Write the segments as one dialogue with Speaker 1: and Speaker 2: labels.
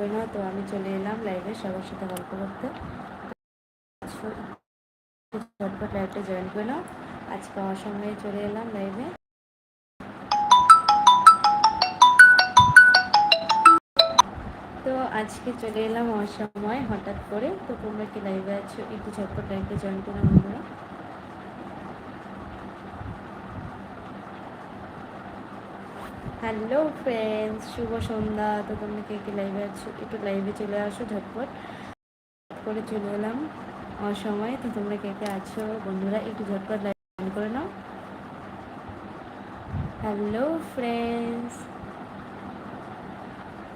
Speaker 1: করে নাও। তো আমি চলে এলাম লাইভে সবার সাথে গল্প করতে। লাইভটা জয়েন করে নাও। আজকে অসময়ে চলে এলাম লাইভে তো আজকে চলে এলাম অসময় হঠাৎ করে। তো তোমরা কি লাইভে আছো? একটু ঝটপট লাইভটা জয়েন করে বন্ধুরা হ্যালো ফ্রেন্ডস, শুভ সন্ধ্যা। তো তোমরা কে কে লাইভে আছো, একটু লাইভে চলে আসো ঝটপট। করে চলে এলাম অসময় তো তোমরা কে কে আছো, বন্ধুরা, একটু ঝটপট লাইভ অন করে নাও। Hello friends.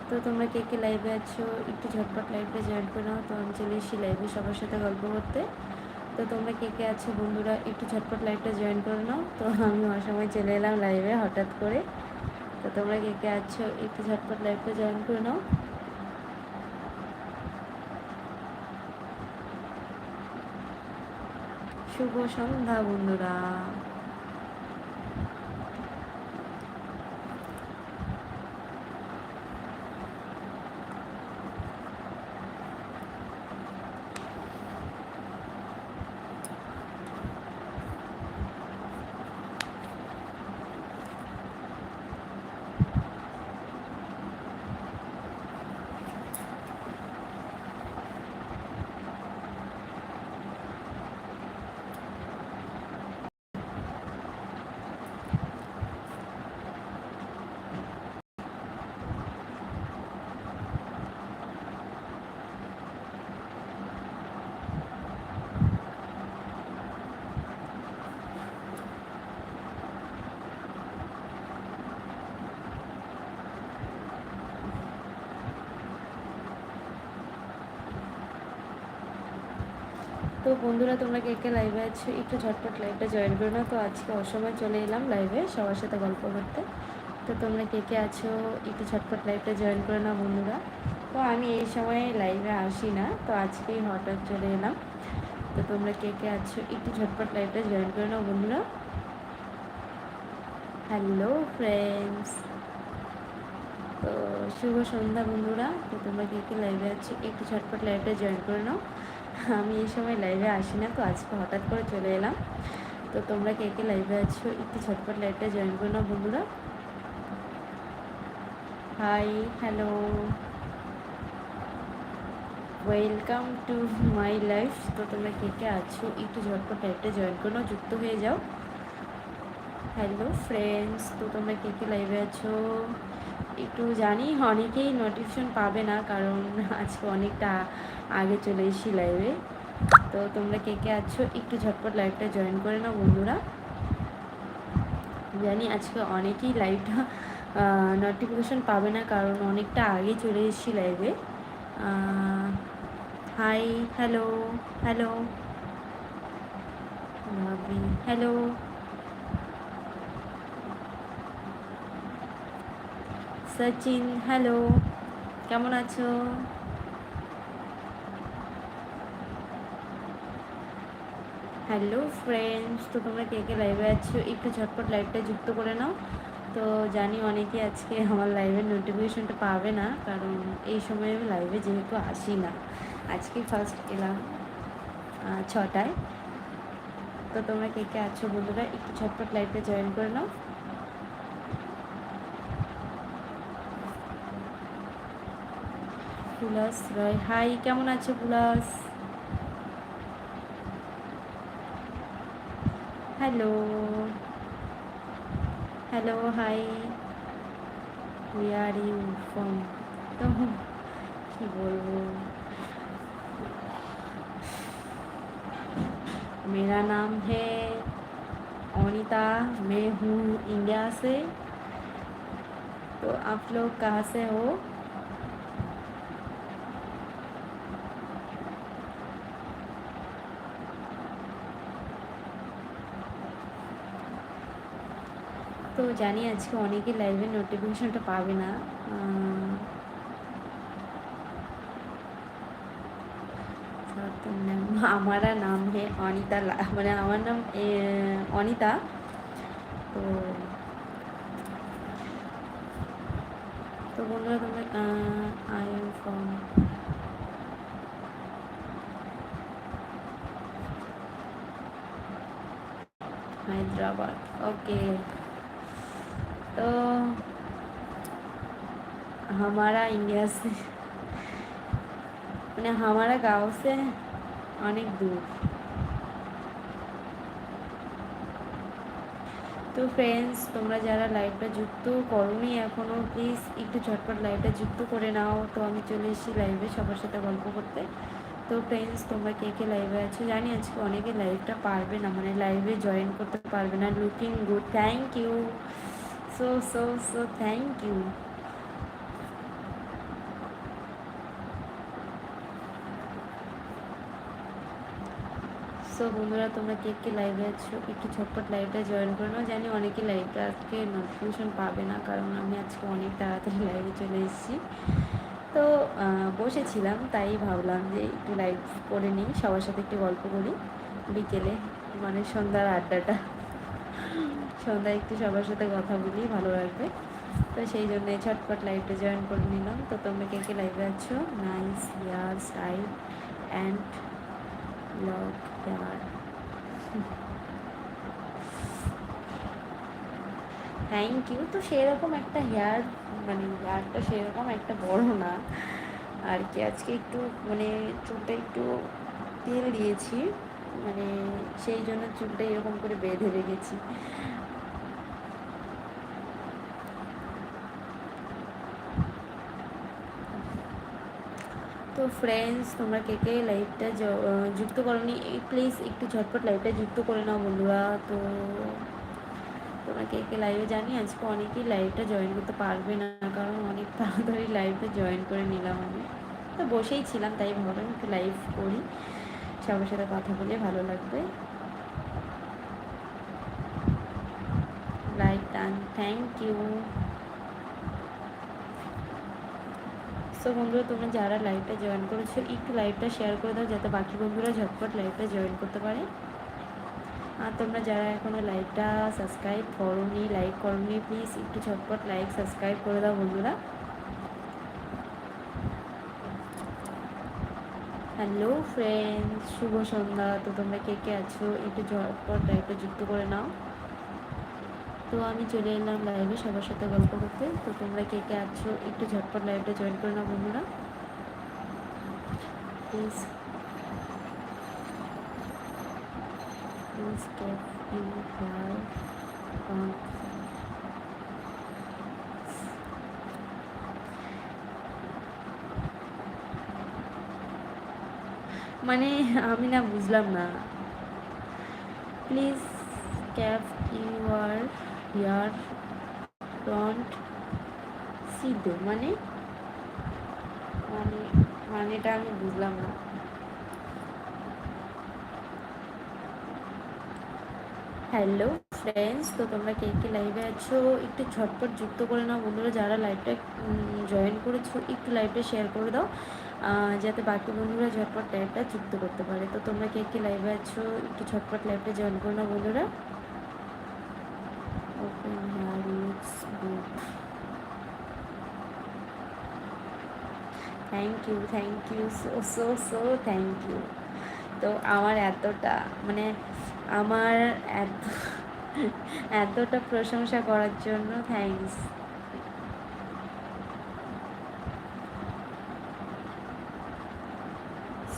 Speaker 1: তো তোমরা কে কে লাইভে আছো, একটু ঝটপট লাইভে জয়েন করে নাও। তো আমি চলে এসেছি লাইভে সবার সাথে গল্প করতে। তো তোমরা কে কে আছো, বন্ধুরা, একটু ঝটপট লাইভটা জয়েন করে নাও। তো আমি অসময় চলে এলাম লাইভে হঠাৎ করে। তো তোমরা কে কে আছো একটু ঝটপট লাইফে জয়েন করে নাও। শুভ সন্ধ্যা বন্ধুরা। তো বন্ধুরা, তোমরা কে কে লাইভে আছো? একটু ঝটপট লাইভটা জয়েন করো না তো। আজকে অসময় চলে এলাম লাইভে সবার সাথে গল্প করতে। তো তোমরা কে কে আছো? একটু ঝটপট লাইভটা জয়েন করে না বন্ধুরা। তো আমি এই সময় লাইভে আসি না, তো আজকেই হঠাৎ চলে এলাম। তো তোমরা কে কে আছো? একটু ঝটপট লাইভটা জয়েন করে নাও বন্ধুরা। হ্যালো ফ্রেন্ডস তো শুভ সন্ধ্যা বন্ধুরা। তো তোমরা কে কে লাইভে আছো? একটু ঝটপট লাইভটা জয়েন করে নাও আমি এই সময় লাইভে আসি না তো, আজকে হঠাৎ করে চলে এলাম। তো তোমরা কে কে লাইভে আছো, একটু ঝটপট লাইভটা জয়েন করো নাও বন্ধুরা। Hi hello welcome to my life তো তোমরা কে কে আছো, একটু ঝটপট লাইভটা জয়েন করে যুক্ত হয়ে যাও। হ্যালো ফ্রেন্ডস তো তোমরা কে কে লাইভে আছো? একটু জানি, অনেকেই নোটিফিকেশন পাবে না, কারণ আজকে অনেকটা আগে চলে এসেছি লাইভে তো তোমরা কে কে আছো, একটু ঝটপট লাইভটা জয়েন করে নাও বন্ধুরা। জানি আজকে অনেকেই লাইভটা নোটিফিকেশন পাবে না, কারণ অনেকটা আগে চলে এসেছি লাইভে hi hello hello hello Sachin hello কেমন আছো? হ্যালো ফ্রেন্ডস, তো তোমরা কে কে লাইভে আছো? একটু ঝটপট লাইভটা যুক্ত করে নাও। তো জানি অনেকে আজকে আমার লাইভের নোটিফিকেশনটা পাবে না, কারণ এই সময় আমি লাইভে যেহেতু আসি না। আজকে ফার্স্ট এলাম ছটায়। তো তোমরা কে কে আছো বন্ধুরা, একটু ঝটপট লাইভটা জয়েন করে নাও। পুলাস রয় হাই কেমন আছো পুলাস? hello hello hi we are you from তো কি বলবো मेरा नाम है अनिता मैं हूँ इंडिया से तो आप लोग कहाँ से हो জানি आज के अने लाइव नोटिफिकेशन पाना हमारा नाम है अनिता मैं हमार नाम अनिता तो तो तुम्हें I am from Hyderabad okay तो हमारा इंडिया से মানে हमारा गांव से অনেক দূর তো ফ্রেন্ডস তোমরা যারা লাইভটা যুক্ত করোনি এখনও প্লিজ একটু ঝটপট লাইভটা যুক্ত করে নাও তো আমি চলে এসেছি লাইভে সবার সাথে গল্প করতে তো ফ্রেন্ডস তোমরা কে কে লাইভে আছো জানি আজকে অনেকে লাইভটা পারবে না মানে লাইভে জয়েন করতে পারবে না looking good thank you so so so thank you so বন্ধুরা, তোমরা কে কে লাইভে আছো? একটু ঝটপট লাইভটা জয়েন করে নাও জানি অনেকে লাইভটা আজকে নোটিফিকেশন পাবে না, কারণ আমি আজকে অনেক তাড়াতাড়ি লাইভে চলে এসেছি। তো বসেছিলাম, তাই ভাবলাম যে একটু লাইভ করে নিই, সবার সাথে একটু গল্প করি। বিকেলে মানে সন্ধ্যার আড্ডাটা। সন্ধ্যায় একটু সবার সাথে কথা বলি, ভালো লাগবে। তো সেই জন্য ঝটপট লাইভটা জয়েন করে নিলাম। তো তোমরা কে কে লাইভে আছো? নাইস ইয়ার সাইড অ্যান্ড ব্লগ ইয়ার থ্যাংক ইউ তো সেরকম একটা হেয়ার মানে হেয়ারটা সেরকম একটা বড় না। আর কি, আজকে একটু মানে চুলটা একটু তেল দিয়েছি। মানে সেই জন্য চুলটা এরকম করে বেঁধে রেখেছি তো ফ্রেন্ডস তোমরা কে কে লাইভটা যুক্ত করনি প্লিজ একটু ঝটপট লাইভটা যুক্ত করে নাও বন্ধুরা। তো তোমরা কে কে লাইভে জানি আজকে অনেকেই লাইভটা জয়েন করতে পারবে না, কারণ অনেক তাড়াতাড়ি লাইভটা জয়েন করে নিলাম আমি। তো বসেই ছিলাম, তাই ভাবলাম একটু লাইভ করি। সবার সাথে কথা বলে ভালো লাগবে। লাইক টান থ্যাংক ইউ সো বন্ধুরা, তোমরা যারা লাইভটা জয়েন করেছ, একটু লাইভটা শেয়ার করে দাও, যাতে বাকি বন্ধুরা ঝটপট লাইভটা জয়েন করতে পারে। আর তোমরা যারা এখনও লাইভটা সাবস্ক্রাইব করোনি লাইক করোনি প্লিজ একটু ঝটপট লাইক সাবস্ক্রাইব করে দাও বন্ধুরা। হ্যালো ফ্রেন্ডস শুভ সন্ধ্যা। তো তোমরা কে কে আছো, একটু ঝটপট লাইভটা যুক্ত করে নাও। তো আমি চলে এলাম লাইভে সবার সাথে গল্প করতে। তো তোমরা কে কে আছো, একটু ঝটপট লাইভটা জয়েন করে নাও বন্ধুরা। প্লিজ মানে আমি না বুঝলাম না। Please cap your ear don't সিদ্ধ মানে? মানে মানেটা আমি বুঝলাম না। হ্যালো ফ্রেন্ডস, তো তোমরা কে কে লাইভে আছো? একটু ঝটপট যুক্ত করে নাও বন্ধুরা, যারা লাইভটা জয়েন করেছ, একটু লাইভটা শেয়ার করে দাও যাতে বাকি বন্ধুরা ঝটপট লাইভটা যুক্ত করতে পারে। তো তোমরা কে কে লাইভে আছো, একটু ঝটপট লাইভটা জয়েন করে নাও বন্ধুরা। Hair looks good thank you thank you so so so thank you তো আমার এতটা মানে আমার এত, এতটা প্রশংসা করার জন্য থ্যাংকস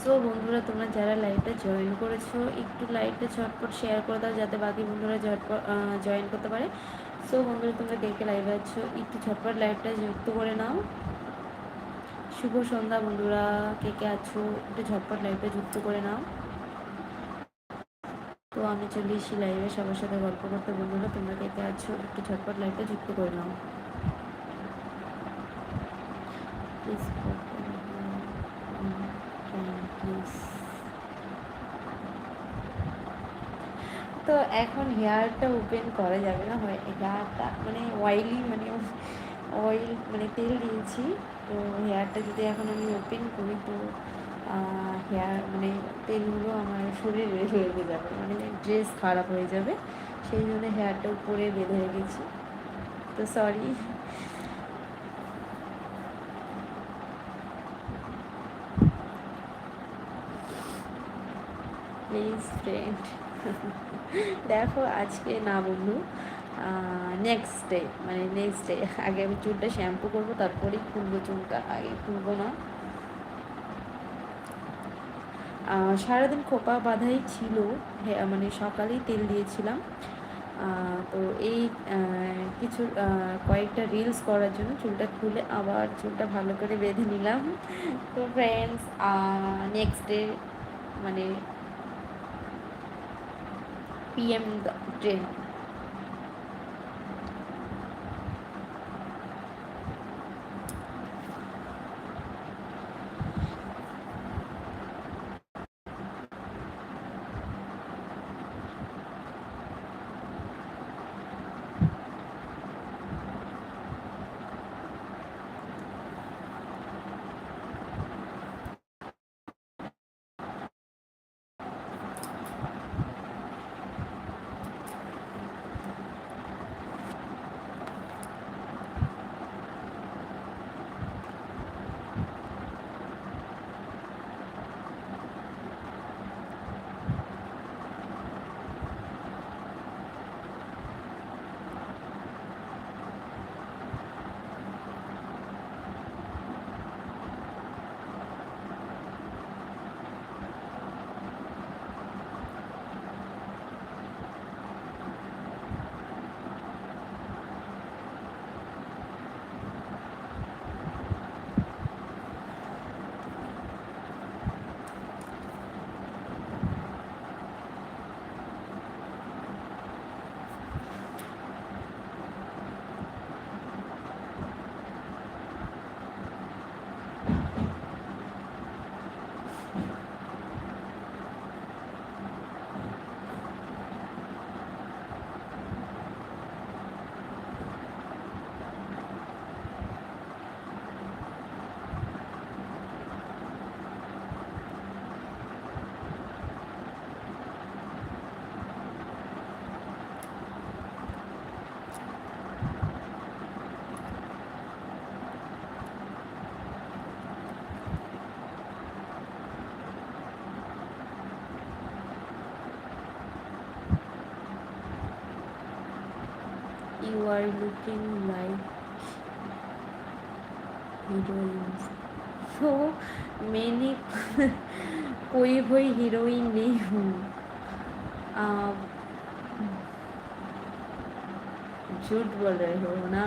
Speaker 1: সো বন্ধুরা, তোমরা যারা লাইভটা জয়েন করেছ, একটু লাইভটা ঝটপট শেয়ার করে দাও, যাতে বাকি বন্ধুরা ঝটপট জয়েন করতে পারে। সো বন্ধুরা, তোমরা কে কে লাইভে আছো, একটু ঝটপট লাইভটা যুক্ত করে নাও। শুভ সন্ধ্যা বন্ধুরা, কে কে আছো, একটু ঝটপট লাইভটা যুক্ত করে নাও। তো আমি চলে এসি লাইভে সবার সাথে গল্প করতে। বন্ধুরা, তোমরা কে আছো, একটু ঝটপট লাইভটা যুক্ত করে নাও প্লিজ প্লিজ তো এখন হেয়ারটা ওপেন করা যাবে না, হয় হেয়ারটা মানে অয়েলি মানে অয়েল মানে তেল দিয়েছি। তো হেয়ারটা যদি এখন আমি ওপেন করি, তো হেয়ার মানে তেলগুলো আমার শরীরে লেগে যাবে মানে ড্রেস খারাপ হয়ে যাবে। সেই জন্য হেয়ারটা উপরে বেঁধে রেখেছি। তো সরি প্লিজ ফ্রেন্ড দেখো আজকে না বন্ধু নেক্সট ডে মানে নেক্সট ডে আগে আমি চুলটা শ্যাম্পু করব, তারপরেই খুলবো চুলটা, আগে খুলবো না। সারাদিন খোপা বাঁধাই ছিল মানে সকালেই তেল দিয়েছিলাম। তো এই কিছু কয়েকটা রিলস করার জন্য চুলটা খুলে আবার চুলটা ভালো করে বেঁধে নিলাম। তো ফ্রেন্ডস নেক্সট ডে মানে 编的这 you are looking like heroines so many कोई कोई हीरोइन नहीं हूँ झूठ बोल रहे हो ना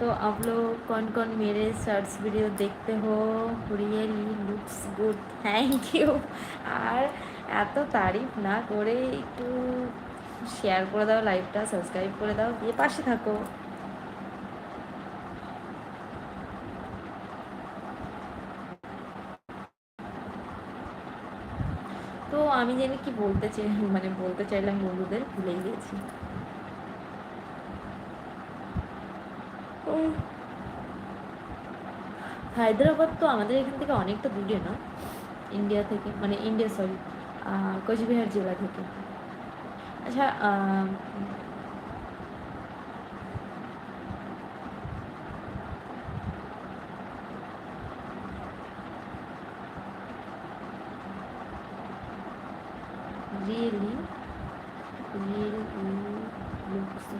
Speaker 1: तो आप लोग कौन कौन मेरे शॉर्ट्स वीडियो देखते हो really looks good thank you আর এত তারিফ না করে একটু শেয়ার করে দাও লাইভটা সাবস্ক্রাইব করে দাও দিয়ে পাশে থাকো তো আমি জানি কি বলতে চাই মানে বলতে চাইলাম বন্ধুদের ভুলেই গেছি হায়দ্রাবাদ তো আমাদের এখান থেকে অনেকটা দূরে না? ইন্ডিয়া থেকে মানে ইন্ডিয়া সরি কোচবিহার জেলা থেকে। আচ্ছা রিয়েলি রিয়েল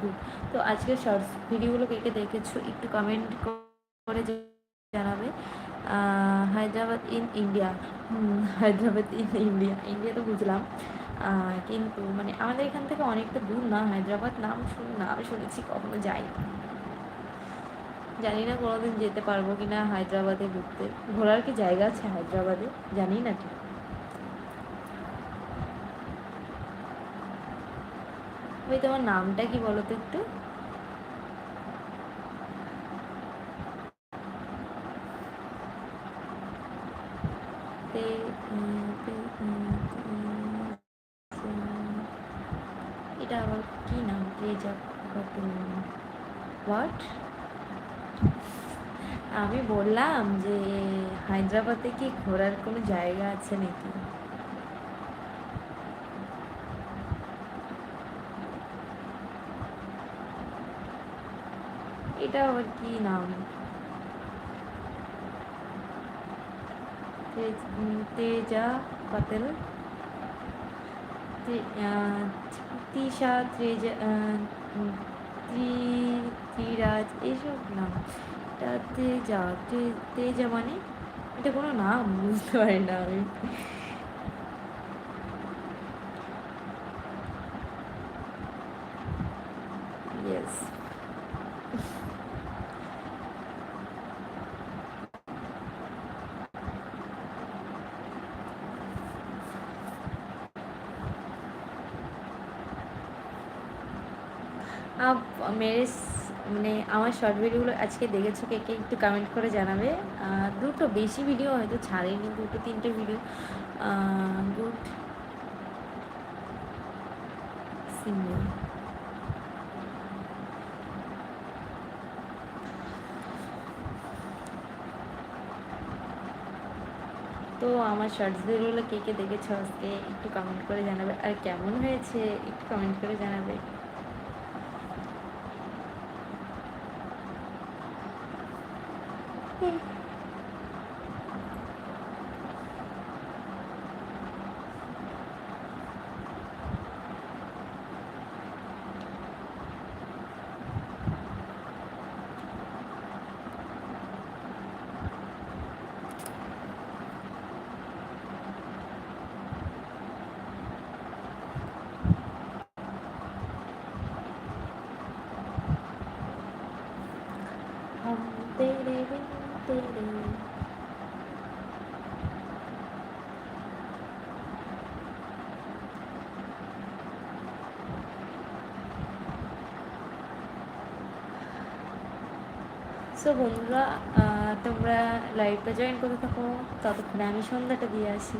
Speaker 1: গুড তো আজকে শর্টস ভিডিওগুলো কে কে দেখেছ একটু কমেন্ট করে জানাবে। Hyderabad in India Hyderabad in India India তো বুঝলাম। কিন্তু মানে আমাদের এখান থেকে অনেকটা দূর না, হায়দ্রাবাদ নাম শুন নাম শুনেছি, কখনো যাই জানি না কোনোদিন যেতে পারব কি না হায়দ্রাবাদে ঘুরতে। ঘোরার কি জায়গা আছে হায়দ্রাবাদে? জানি না ঠিক ওই তোমার নামটা কি বলো তো একটু এটা আবার কি নাম? রেজাক হোয়াট আমি বললাম যে হায়দ্রাবাদে কি ঘোরার কোনো জায়গা আছে নাকি? এটা আবার কি নাম তেজ- পাতেল তিশা ত্রেজা ত্রি- ত্রিরাজ এইসব নাম এটা তেজা তেজা মানে এটা কোনো নাম বুঝতে পারি না আমি ইয়েস মেরে মানে আমার শর্ট ভিডিওগুলো আজকে দেখেছ কে কে একটু কমেন্ট করে জানাবে। দুটো বেশি ভিডিও হয়তো ছাড়েনি, দুটো তিনটে ভিডিও গুড। সিঙ্গেল তো আমার শর্টস ভিডিওগুলো কে কে দেখেছ আজকে একটু কমেন্ট করে জানাবে। আর কেমন হয়েছে একটু কমেন্ট করে জানাবে। 嗯 সো বন্ধুরা তোমরা লাইভটা জয়েন করে থাকো। ততক্ষণে আমি সন্ধ্যাটা দিয়ে আসি।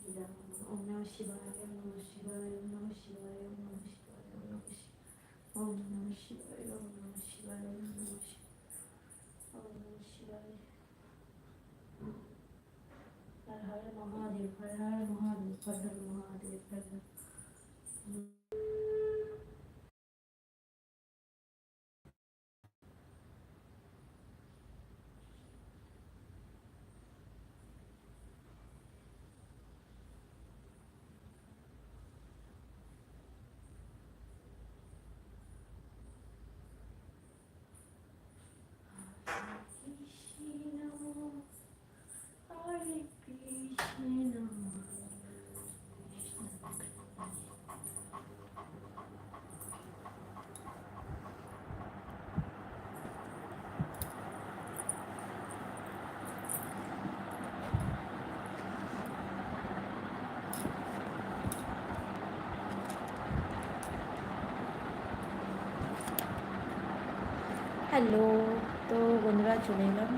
Speaker 1: Om Namah Shivaya, Om Namah Shivaya, Om Namah Shivaya, Om Namah Shivaya, Om Namah Shivaya, Om Namah Shivaya, Om Namah Shivaya, Om Namah Shivaya. Har Har Mahadev, Har Har Mahadev, Har Har Mahadev, Har Har hello তো বন্ধুরা চলে এলাম